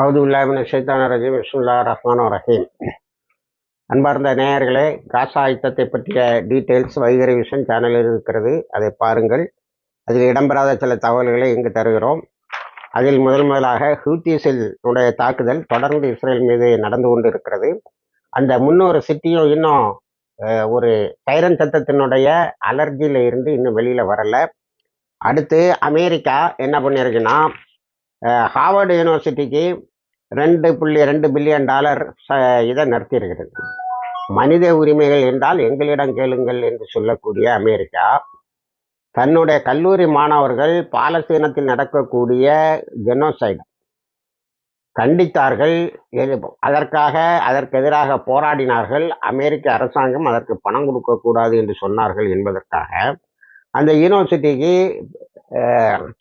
அவுதுல்லாமின் ஷைத்தான ரஜீம். விஸ்முல்லா ரஹ்மான் ரஹீம். அன்பார்ந்த நேயர்களே காசா ஆயுத்தத்தை பற்றிய டீட்டெயில்ஸ் வைகரி விஷன் சேனலில் இருக்கிறது. அதை பாருங்கள். அதில் இடம்பெறாத சில தகவல்களை இங்கு தருகிறோம். அதில் முதல் முதலாக ஹூத்திஸில் உடைய தாக்குதல் தொடர்ந்து இஸ்ரேல் மீது நடந்து கொண்டு இருக்கிறது அந்த முன்னொரு சிட்டியும் இன்னும் ஒரு சைரன் சத்தத்தினுடைய அலர்ஜியில் இருந்து இன்னும் வெளியில் வரலை. அடுத்து அமெரிக்கா என்ன பண்ணியிருக்குன்னா ஹார்வர்டு யூனிவர்சிட்டிக்கு ரெண்டு புள்ளி ரெண்டு பில்லியன் டாலர் ச இதை நடத்தியிருக்கிறது மனித உரிமைகள் என்றால் எங்களிடம் கேளுங்கள் என்று சொல்லக்கூடிய அமெரிக்கா தன்னுடைய கல்லூரி மாணவர்கள் பாலஸ்தீனத்தில் நடக்கக்கூடிய ஜெனோசைடு கண்டித்தார்கள். எது- அதற்காக அதற்கு எதிராக போராடினார்கள். அமெரிக்க அரசாங்கம் அதற்கு பணம் கொடுக்கக்கூடாது என்று சொன்னார்கள் என்பதற்காக அந்த யூனிவர்சிட்டிக்கு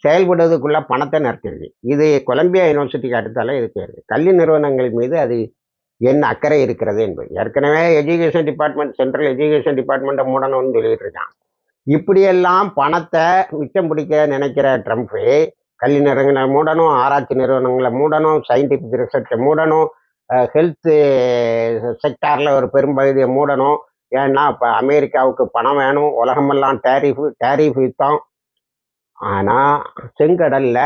செயல்படுவதற்குள்ள பணத்தை நிறுத்திடுது இது கொலம்பியா யூனிவர்சிட்டிக்கு அடுத்தால இது இருக்கு கல்வி நிறுவனங்கள் மீது அது என்ன அக்கறை இருக்கிறது என்பது. ஏற்கனவே எஜுகேஷன் டிபார்ட்மெண்ட் சென்ட்ரல் எஜுகேஷன் டிபார்ட்மெண்ட்டை மூடணும்னு சொல்லிட்டு இருக்கான். இப்படியெல்லாம் பணத்தை மிச்சம் பிடிக்க நினைக்கிற ட்ரம்ப்பு கல்வி நிறுவனங்களை மூடணும் ஆராய்ச்சி நிறுவனங்களை மூடணும் சயின்டிஃபிக் ரிசர்ச்சை மூடணும் ஹெல்த்து செக்டாரில் ஒரு பெரும்பகுதியை மூடணும். ஏன்னா இப்போ அமெரிக்காவுக்கு பணம் வேணும் உலகமெல்லாம் டேரிஃபு டேரிஃப் யுத்தம் ஆனால் செங்கடலில்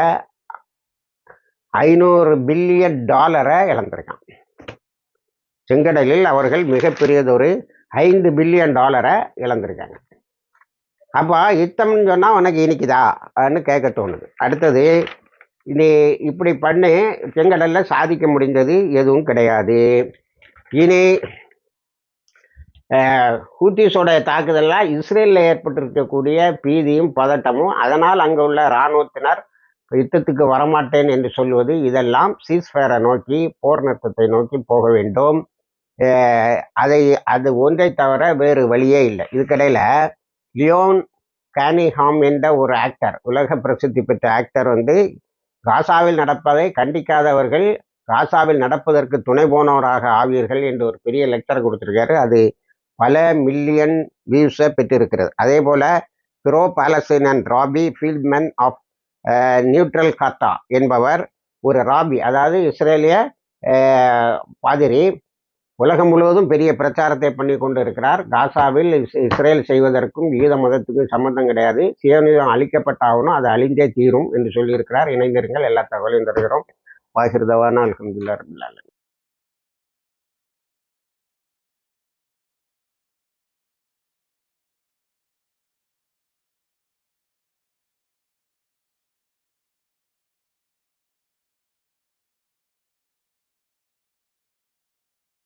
ஐநூறு பில்லியன் டாலரை இழந்திருக்கான். செங்கடலில் அவர்கள் மிகப்பெரியதொரு ஐந்து பில்லியன் டாலரை இழந்திருக்காங்க. அப்போ யுத்தம்னு சொன்னால் உனக்கு இனிக்குதான்னு கேட்க தோணுது. அடுத்தது இனி இப்படி பண்ணி செங்கடலில் சாதிக்க முடிந்தது எதுவும் கிடையாது. இனி அஹ், ஹூத்திஸோட இஸ்ரேலில் ஏற்பட்டிருக்கக்கூடிய பீதியும் பதட்டமும் அதனால் அங்கே உள்ள இராணுவத்தினர் யுத்தத்துக்கு வரமாட்டேன் என்று சொல்வது இதெல்லாம் சீஸ்ஃபயரை நோக்கி போர் நிறுத்தத்தை நோக்கி போக வேண்டும். அதை அது ஒன்றை தவிர வேறு வழியே இல்லை. இதுக்கடையில் லியோன் கேனிஹாம் என்ற ஒரு ஆக்டர் உலக பிரசித்தி பெற்ற ஆக்டர் வந்து காசாவில் நடப்பதை கண்டிக்காதவர்கள் காசாவில் நடப்பதற்கு துணை போனவராக ஆவீர்கள் என்று ஒரு பெரிய லெக்சர் கொடுத்துருக்காரு. அது பல மில்லியன் வியூஸை பெற்றிருக்கிறது. அதே போல் pro Palestinian Robbie Feldman of neutral காத்தா என்பவர் ஒரு ராபி அதாவது இஸ்ரேலிய பாதிரி உலகம் முழுவதும் பெரிய பிரச்சாரத்தை பண்ணி கொண்டு இருக்கிறார் காசாவில் இஸ்- இஸ்ரேல் செய்வதற்கும் ஈத மதத்துக்கும் சம்மந்தம் கிடையாது. சியோனிசம் அழிக்கப்பட்டாகணும் அது அழிந்தே தீரும் என்று சொல்லியிருக்கிறார். இணைந்திருங்கள் எல்லா தகவலையும் தருகிறோம். வாகிருதவான அல்ஹம்துலில்லாஹ்